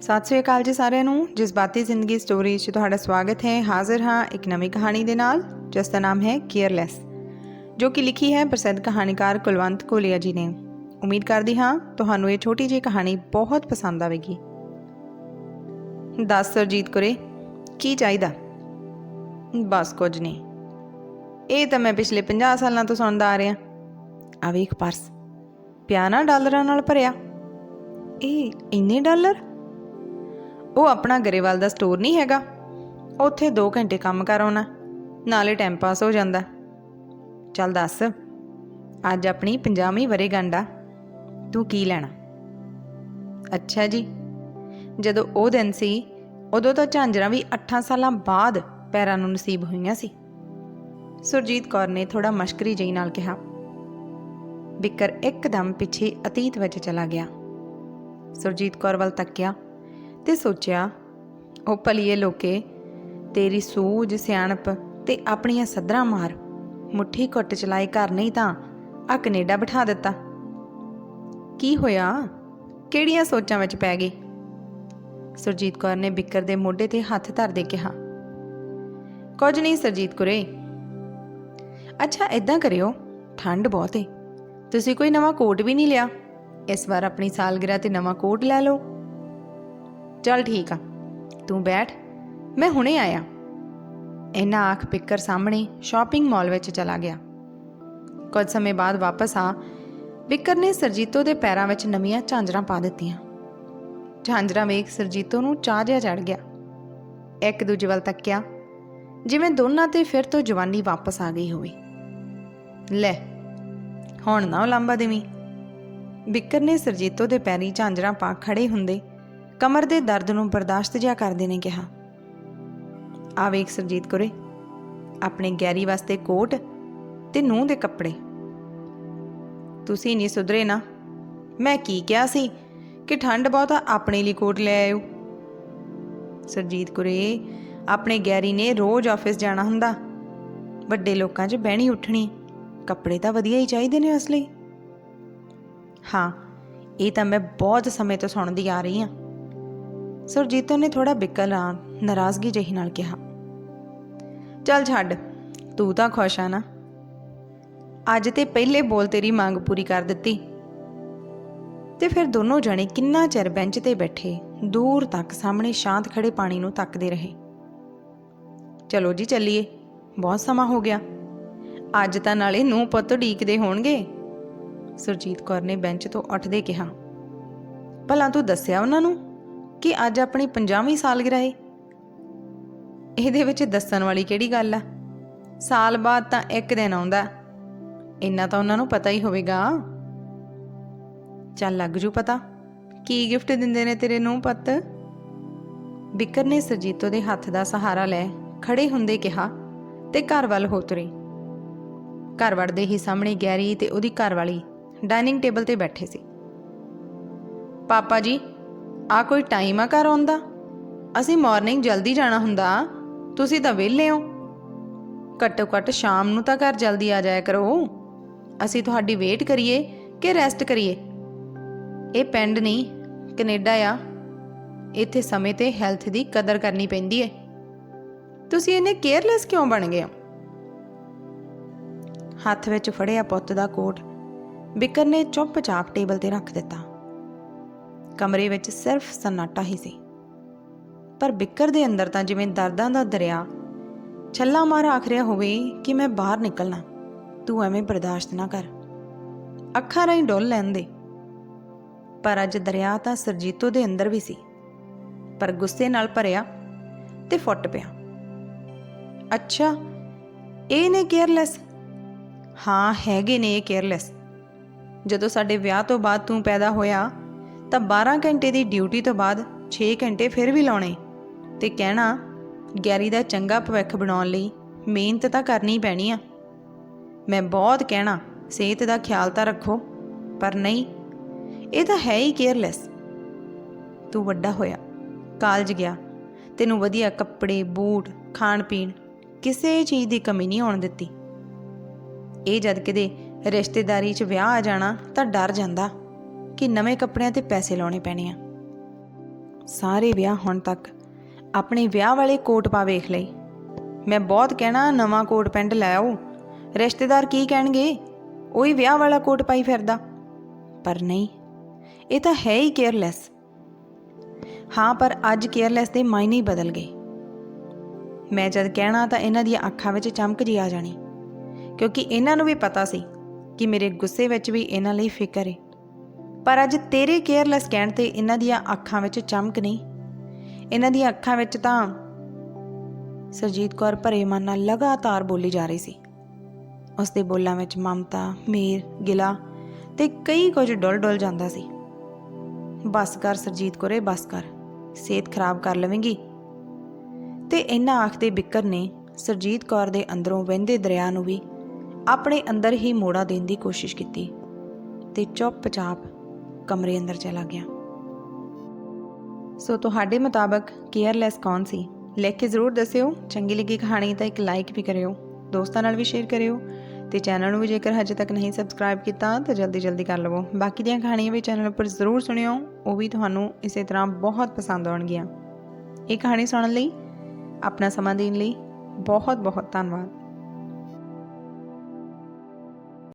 ਸਤਿ ਸ੍ਰੀ ਅਕਾਲ ਜੀ ਸਾਰਿਆਂ ਨੂੰ। ਜਜ਼ਬਾਤੀ ਜ਼ਿੰਦਗੀ ਸਟੋਰੀ 'ਚ ਤੁਹਾਡਾ ਸਵਾਗਤ ਹੈ। ਹਾਜ਼ਰ ਹਾਂ ਇੱਕ ਨਵੀਂ ਕਹਾਣੀ ਦੇ ਨਾਲ, ਜਿਸ ਦਾ ਨਾਮ ਹੈ ਕੇਅਰਲੈਸ ਜੋ ਕਿ ਲਿਖੀ ਹੈ ਪ੍ਰਸਿੱਧ ਕਹਾਣੀਕਾਰ ਕੁਲਵੰਤ ਕੋਲੀਆ ਜੀ ਨੇ। ਉਮੀਦ ਕਰਦੀ ਹਾਂ ਤੁਹਾਨੂੰ ਇਹ ਛੋਟੀ ਜਿਹੀ ਕਹਾਣੀ ਬਹੁਤ ਪਸੰਦ ਆਵੇਗੀ। ਦੱਸ ਸਰਜੀਤ ਕੁਰੇ, ਕੀ ਚਾਹੀਦਾ? ਬਸ ਕੁਝ ਨਹੀਂ। ਇਹ ਤਾਂ ਮੈਂ ਪਿਛਲੇ 50 ਸਾਲਾਂ ਤੋਂ ਸੁਣਦਾ ਆ ਰਿਹਾ। ਆ ਵੇਖ ਪਰਸ। ਪਿਆ ਡਾਲਰਾਂ ਨਾਲ ਭਰਿਆ। ਇਹ ਇੰਨੇ ਡਾਲਰ? ਉਹ ਆਪਣਾ ਗਰੇਵਾਲ ਦਾ ਸਟੋਰ ਨਹੀਂ ਹੈਗਾ। ਉੱਥੇ 2 ਘੰਟੇ ਕੰਮ ਕਰ ਆਉਣਾ, ਨਾਲੇ ਟਾਈਮ ਪਾਸ ਹੋ ਜਾਂਦਾ। ਚੱਲ ਦੱਸ, ਅੱਜ ਆਪਣੀ 50ਵੀਂ ਵਰੇਗੰਢ ਆ, ਤੂੰ ਕੀ ਲੈਣਾ? ਅੱਛਾ ਜੀ, ਜਦੋਂ ਉਹ ਦਿਨ ਸੀ, ਉਦੋਂ ਤਾਂ ਝਾਂਜਰਾਂ ਵੀ 8 ਸਾਲਾਂ ਬਾਅਦ ਪੈਰਾਂ ਨੂੰ ਨਸੀਬ ਹੋਈਆਂ ਸੀ। ਸੁਰਜੀਤ ਕੌਰ ਨੇ ਥੋੜਾ ਮਸ਼ਕਰੀ ਜਿਹੀ ਨਾਲ ਕਿਹਾ, ਬਿੱਕਰ ਇੱਕਦਮ ਪਿੱਛੇ ਅਤੀਤ ਵਿੱਚ ਚਲਾ ਗਿਆ। ਸੁਰਜੀਤ ਕੌਰ ਵੱਲ ਤੱਕਿਆ ਤੇ ਸੋਚਿਆ, ਉਹ ਭਲੀਏ ਲੋਕੇ, ਤੇਰੀ ਸੂਝ, ਸਿਆਣਪ ਤੇ ਆਪਣੀਆਂ ਸੱਧਰਾਂ ਮਾਰ। ਮੁੱਠੀ ਘੁੱਟ ਚਲਾਈ ਘਰ ਨਹੀਂ ਤਾਂ ਆ ਕੈਨੇਡਾ ਬਿਠਾ ਦਿੱਤਾ। ਕੀ ਹੋਇਆ? ਕਿਹੜੀਆਂ ਸੋਚਾਂ ਵਿੱਚ ਪੈ ਗਈ? ਸੁਰਜੀਤ ਕੌਰ ਨੇ ਬਿੱਕਰ ਦੇ ਮੋਢੇ ਤੇ ਹੱਥ ਧਰ ਦੇ ਕਿਹਾ, ਕੁਝ ਨਹੀਂ ਸਰਜੀਤ ਕੁਰੇ। ਅੱਛਾ ਇਦਾਂ ਕਰਿਓ, ਠੰਡ ਬਹੁਤ ਏ। ਤੁਸੀਂ ਕੋਈ ਨਵਾਂ ਕੋਟ ਵੀ ਨਹੀਂ ਲਿਆ। ਇਸ ਵਾਰ ਆਪਣੀ ਸਾਲਗਿਰਾ ਤੇ ਨਵਾਂ ਕੋਟ ਲੈ ਲਓ। ਚੱਲ ਠੀਕ ਆ, ਤੂੰ ਬੈਠ, ਮੈਂ ਹੁਣੇ ਆਇਆ। ਇਹਨਾਂ ਆਖ ਪਿੱਕਰ ਸਾਹਮਣੇ ਸ਼ਾਪਿੰਗ ਮਾਲ ਵਿੱਚ ਚਲਾ ਗਿਆ। ਕੁਝ ਸਮੇਂ ਬਾਅਦ ਵਾਪਸ ਆ ਬਿੱਕਰ ਨੇ ਸਰਜੀਤੋ ਦੇ ਪੈਰਾਂ ਵਿੱਚ ਨਵੀਆਂ ਝਾਂਜਰਾਂ ਪਾ ਦਿੱਤੀਆਂ। ਝਾਂਜਰਾਂ ਵੇਖ ਸਰਜੀਤੋ ਨੂੰ ਚਾਹ ਜਿਹਾ ਚੜ ਗਿਆ। ਇੱਕ ਦੂਜੇ ਵੱਲ ਤੱਕਿਆ, ਜਿਵੇਂ ਦੋਨਾਂ ਤੇ ਫਿਰ ਤੋਂ ਜਵਾਨੀ ਵਾਪਸ ਆ ਗਈ ਹੋਵੇ। ਲੈ, ਹੁਣ ਨਾ ਲੰਬਾ ਦੇਵੀਂ। ਬਿੱਕਰ ਨੇ ਸਰਜੀਤੋ ਦੇ ਪੈਰੀ ਝਾਂਜਰਾਂ ਪਾ ਖੜੇ ਹੁੰਦੇ ਕਮਰ ਦੇ ਦਰਦ ਨੂੰ ਬਰਦਾਸ਼ਤ ਜਿਹਾ ਕਰਦੇ ਨੇ ਕਿਹਾ। ਆ ਵੇਖ ਸਰਜੀਤ ਕੁਰੇ, ਆਪਣੇ ਗੈਰੀ ਵਾਸਤੇ ਕੋਟ ਤੇ ਨੂੰਹ ਦੇ ਕੱਪੜੇ। ਤੁਸੀਂ ਨਹੀਂ ਸੁਧਰੇ ਨਾ। ਮੈਂ ਕੀ ਕਿਹਾ ਸੀ ਕਿ ਠੰਡ ਬਹੁਤ ਆ ਆਪਣੇ ਲਈ ਕੋਟ ਲੈ ਆਇਓ? ਸਰਜੀਤ ਕੁਰੇ, ਆਪਣੇ ਗੈਰੀ ਨੇ ਰੋਜ਼ ਆਫਿਸ ਜਾਣਾ ਹੁੰਦਾ। ਵੱਡੇ ਲੋਕਾਂ 'ਚ ਬਹਿਣੀ ਉੱਠਣੀ ਕੱਪੜੇ ਤਾਂ ਵਧੀਆ ਹੀ ਚਾਹੀਦੇ ਨੇ ਉਸ ਲਈ। ਹਾਂ, ਇਹ ਤਾਂ ਮੈਂ ਬਹੁਤ ਸਮੇਂ ਤੋਂ ਸੁਣਦੀ ਆ ਰਹੀ ਹਾਂ। ਸੁਰਜੀਤੋ ਨੇ ਥੋੜਾ ਬਿਕਲ ਆ, ਨਾਰਾਜ਼ਗੀ ਜਿਹੀ ਨਾਲ ਕਿਹਾ। ਚੱਲ ਛੱਡ, ਤੂੰ ਤਾਂ ਖੁਸ਼ ਆ ਨਾ। ਅੱਜ ਤੇ ਪਹਿਲੇ ਬੋਲ ਤੇਰੀ ਮੰਗ ਪੂਰੀ ਕਰ ਦਿੱਤੀ। ਤੇ ਫਿਰ ਦੋਨੋਂ ਜਣੇ ਕਿੰਨਾ ਚਿਰ ਬੈਂਚ ਤੇ ਬੈਠੇ, ਦੂਰ ਤੱਕ ਸਾਹਮਣੇ ਸ਼ਾਂਤ ਖੜੇ ਪਾਣੀ ਨੂੰ ਤੱਕਦੇ ਰਹੇ। ਚਲੋ ਜੀ ਚੱਲੀਏ, ਬਹੁਤ ਸਮਾਂ ਹੋ ਗਿਆ। ਅੱਜ ਤਾਂ ਨਾਲੇ ਨੂੰ ਪੁੱਤ ਢੀਕਦੇ ਹੋਣਗੇ। ਸੁਰਜੀਤ ਕੌਰ ਨੇ ਬੈਂਚ ਤੋਂ ਉੱਠਦੇ ਕਿਹਾ, ਭਲਾ ਤੂੰ ਦੱਸਿਆ ਉਹਨਾਂ ਨੂੰ? ਕਿ ਅੱਜ ਆਪਣੀ 50ਵੀਂ ਸਾਲਗਿਰਾ ਏ ਇਹਦੇ ਵਿੱਚ ਦੱਸਣ ਵਾਲੀ ਕਿਹੜੀ ਗੱਲ ਆ? ਸਾਲ ਬਾਅਦ ਤਾਂ ਇੱਕ ਦਿਨ ਆਉਂਦਾ। ਇੰਨਾ ਤਾਂ ਉਹਨਾਂ ਨੂੰ ਪਤਾ ਹੀ ਹੋਵੇਗਾ। ਚੱਲ ਲੱਗ ਜੂ ਪਤਾ। ਕੀ ਗਿਫਟ ਦਿੰਦੇ ਨੇ ਤੇਰੇ ਨੂੰ ਪੁੱਤ? ਬਿਕਰ ਨੇ ਸਰਜੀਤੋ ਦੇ ਹੱਥ ਦਾ ਸਹਾਰਾ ਲੈ ਖੜੇ ਹੁੰਦੇ ਕਿਹਾ ਤੇ ਘਰ ਵੱਲ ਹੋ ਤੁਰੇ। ਘਰ ਵੜਦੇ ਹੀ ਸਾਹਮਣੇ ਗੈਰੀ ਤੇ ਉਹਦੀ ਘਰਵਾਲੀ ਡਾਈਨਿੰਗ ਟੇਬਲ ਤੇ ਬੈਠੇ ਸੀ। ਪਾਪਾ ਜੀ ਆ ਕੋਈ ਟਾਈਮ ਆ ਘਰ ਆਉਂਦਾ ਅਸੀਂ ਮਾਰਨਿੰਗ ਜਲਦੀ ਜਾਣਾ ਹੁੰਦਾ। ਤੁਸੀਂ ਤਾਂ ਵਿਹਲੇ ਹੋ। ਘੱਟੋ ਘੱਟ ਸ਼ਾਮ ਨੂੰ ਤਾਂ ਘਰ ਜਲਦੀ ਆ ਜਾਇਆ ਕਰੋ। ਅਸੀਂ ਤੁਹਾਡੀ ਵੇਟ ਕਰੀਏ ਕਿ ਰੈਸਟ ਕਰੀਏ? ਇਹ ਪਿੰਡ ਨਹੀਂ, ਕੈਨੇਡਾ ਆ। ਇੱਥੇ ਸਮੇਂ ਤੇ ਹੈਲਥ ਦੀ ਕਦਰ ਕਰਨੀ ਪੈਂਦੀ ਹੈ ਤੁਸੀਂ ਇਹਨੇ ਕੇਅਰਲੈਸ ਕਿਉਂ ਬਣ ਗਏ ਹੋ? ਹੱਥ ਵਿੱਚ ਫੜਿਆ ਪੁੱਤ ਦਾ ਕੋਟ। ਬਿਕਰ ਨੇ ਚੁੱਪਚਾਪ ਟੇਬਲ ਤੇ ਰੱਖ ਦਿੱਤਾ। ਕਮਰੇ ਵਿੱਚ ਸਿਰਫ ਸਨਾਟਾ ਹੀ ਸੀ। ਪਰ ਬਿੱਕਰ ਦੇ ਅੰਦਰ ਤਾਂ ਜਿਵੇਂ ਦਰਦਾਂ ਦਾ ਦਰਿਆ, ਛੱਲਾ ਮਾਰ ਆਖ ਰਿਹਾ ਹੋਵੇ ਕਿ ਮੈਂ ਬਾਹਰ ਨਿਕਲਣਾ, ਤੂੰ ਐਵੇਂ ਬਰਦਾਸ਼ਤ ਨਾ ਕਰ। ਅੱਖਾਂ ਰਾਹੀਂ ਡੋਲ ਲੈਂਦੇ ਪਰ ਅੱਜ ਦਰਿਆ ਤਾਂ ਸਰਜੀਤੋ ਦੇ ਅੰਦਰ ਵੀ ਸੀ, ਪਰ ਗੁੱਸੇ ਨਾਲ ਭਰਿਆ ਤੇ ਫੁੱਟ ਪਿਆ। ਅੱਛਾ, ਇਹ ਨੇ ਕੇਅਰਲੈਸ? ਹਾਂ, ਹੈਗੇ ਨੇ ਇਹ ਕੇਅਰਲੈਸ। ਜਦੋਂ ਸਾਡੇ ਵਿਆਹ ਤੋਂ ਬਾਅਦ ਤੂੰ ਪੈਦਾ ਹੋਇਆ ਤਾਂ 12 ਘੰਟੇ ਦੀ ਡਿਊਟੀ ਤੋਂ ਬਾਅਦ 6 ਘੰਟੇ ਫਿਰ ਵੀ ਲਾਉਣੇ। ਤੇ ਕਹਿਣਾ, ਗੈਰੀ ਦਾ ਚੰਗਾ ਭਵਿੱਖ ਬਣਾਉਣ ਲਈ ਮਿਹਨਤ ਤਾਂ ਕਰਨੀ ਪੈਣੀ ਆ। ਮੈਂ ਬਹੁਤ ਕਹਿਣਾ, ਸਿਹਤ ਦਾ ਖਿਆਲ ਤਾਂ ਰੱਖੋ, ਪਰ ਨਹੀਂ, ਇਹ ਤਾਂ ਹੈ ਹੀ ਕੇਅਰਲੈਸ। ਤੂੰ ਵੱਡਾ ਹੋਇਆ, ਕਾਲਜ ਗਿਆ, ਤੈਨੂੰ ਵਧੀਆ ਕੱਪੜੇ, ਬੂਟ ਖਾਣ ਪੀਣ ਕਿਸੇ ਚੀਜ਼ ਦੀ ਕਮੀ ਨਹੀਂ ਆਉਣ ਦਿੱਤੀ। ਇਹ ਜਦ ਕਿਤੇ ਰਿਸ਼ਤੇਦਾਰੀ 'ਚ ਵਿਆਹ ਆ ਜਾਣਾ ਤਾਂ ਡਰ ਜਾਂਦਾ। ਕਿ ਨਵੇਂ ਕੱਪੜਿਆਂ ਤੇ ਪੈਸੇ ਲਾਉਣੇ ਪੈਣੇ ਆ। ਸਾਰੇ ਵਿਆਹ ਹੁਣ ਤੱਕ ਆਪਣੇ ਵਿਆਹ ਵਾਲੇ ਕੋਟ ਪਾ ਵੇਖ ਲਈ ਮੈਂ ਬਹੁਤ ਕਹਿਣਾ, ਨਵਾਂ ਕੋਟ ਪੈਂਟ ਲੈ ਆਓ। ਰਿਸ਼ਤੇਦਾਰ ਕੀ ਕਹਿਣਗੇ? ਉਹੀ ਵਿਆਹ ਵਾਲਾ ਕੋਟ ਪਾਈ ਫਿਰਦਾ। ਪਰ ਨਹੀਂ, ਇਹ ਤਾਂ ਹੈ ਹੀ ਕੇਅਰਲੈਸ ਹਾਂ, ਪਰ ਅੱਜ ਕੇਅਰਲੈਸ ਦੇ ਮਾਇਨੇ ਹੀ ਬਦਲ ਗਏ। ਮੈਂ ਜਦ ਕਹਿਣਾ ਤਾਂ ਇਹਨਾਂ ਦੀਆਂ ਅੱਖਾਂ ਵਿੱਚ ਚਮਕ ਜੀ ਆ ਜਾਣੀ। ਕਿਉਂਕਿ ਇਹਨਾਂ ਨੂੰ ਵੀ ਪਤਾ ਸੀ ਕਿ ਮੇਰੇ ਗੁੱਸੇ ਵਿੱਚ ਵੀ ਇਹਨਾਂ ਲਈ ਫਿਕਰ ਹੈ ਪਰ ਅੱਜ ਤੇਰੇ ਕੇਅਰਲੈਸ ਕਹਿਣ ਤੇ ਇਹਨਾਂ ਦੀਆਂ ਅੱਖਾਂ ਵਿੱਚ ਚਮਕ ਨਹੀਂ। ਇਹਨਾਂ ਦੀਆਂ ਅੱਖਾਂ ਵਿੱਚ ਤਾਂ ਸਰਜੀਤ ਕੌਰ ਭਰੇ ਮਨ ਨਾਲ ਲਗਾਤਾਰ ਬੋਲੀ ਜਾ ਰਹੀ ਸੀ। ਉਸ ਦੇ ਬੋਲਾਂ ਵਿੱਚ ਮਮਤਾ, ਮੇਰ, ਗਿਲਾ ਤੇ ਕਈ ਕੁਝ ਡੁੱਲ ਡੁੱਲ ਜਾਂਦਾ ਸੀ। ਬਸ ਕਰ ਸਰਜੀਤ ਕੋਰੇ, ਬਸ ਕਰ। ਸਿਹਤ ਖਰਾਬ ਕਰ ਲਵੇਂਗੀ। ਤੇ ਇਹਨਾਂ ਆਖਦੇ ਬਿੱਕਰ ਨੇ ਸਰਜੀਤ ਕੌਰ ਦੇ ਅੰਦਰੋਂ ਵਹਿੰਦੇ ਦਰਿਆ ਨੂੰ ਵੀ ਆਪਣੇ ਅੰਦਰ ਹੀ ਮੋੜਾ ਦੇਣ ਦੀ ਕੋਸ਼ਿਸ਼ ਕੀਤੀ ਤੇ ਚੁੱਪਚਾਪ ਕਮਰੇ ਅੰਦਰ ਚਲਾ ਗਿਆ। ਸੋ ਤੁਹਾਡੇ ਮੁਤਾਬਕ ਕੇਅਰਲੈਸ ਕੌਣ ਸੀ? ਲਿਖ ਕੇ ਜ਼ਰੂਰ ਦੱਸਿਓ। ਚੰਗੀ ਲੱਗੀ ਕਹਾਣੀ ਤਾਂ ਇੱਕ ਲਾਈਕ ਵੀ ਕਰਿਓ। ਦੋਸਤਾਂ ਨਾਲ ਵੀ ਸ਼ੇਅਰ ਕਰਿਓ। ਤੇ ਚੈਨਲ ਨੂੰ ਵੀ ਜੇਕਰ ਹਜੇ ਤੱਕ ਨਹੀਂ ਸਬਸਕ੍ਰਾਈਬ ਕੀਤਾ, ਤਾਂ ਜਲਦੀ ਜਲਦੀ ਕਰ ਲਵੋ। ਬਾਕੀ ਦੀਆਂ ਕਹਾਣੀਆਂ ਵੀ ਚੈਨਲ ਉੱਪਰ ਜ਼ਰੂਰ ਸੁਣਿਓ। ਉਹ ਵੀ ਤੁਹਾਨੂੰ ਇਸੇ ਤਰ੍ਹਾਂ ਬਹੁਤ ਪਸੰਦ ਆਉਣਗੀਆਂ। ਇਹ ਕਹਾਣੀ ਸੁਣਨ ਲਈ, ਆਪਣਾ ਸਮਾਂ ਦੇਣ ਲਈ ਬਹੁਤ ਬਹੁਤ ਧੰਨਵਾਦ।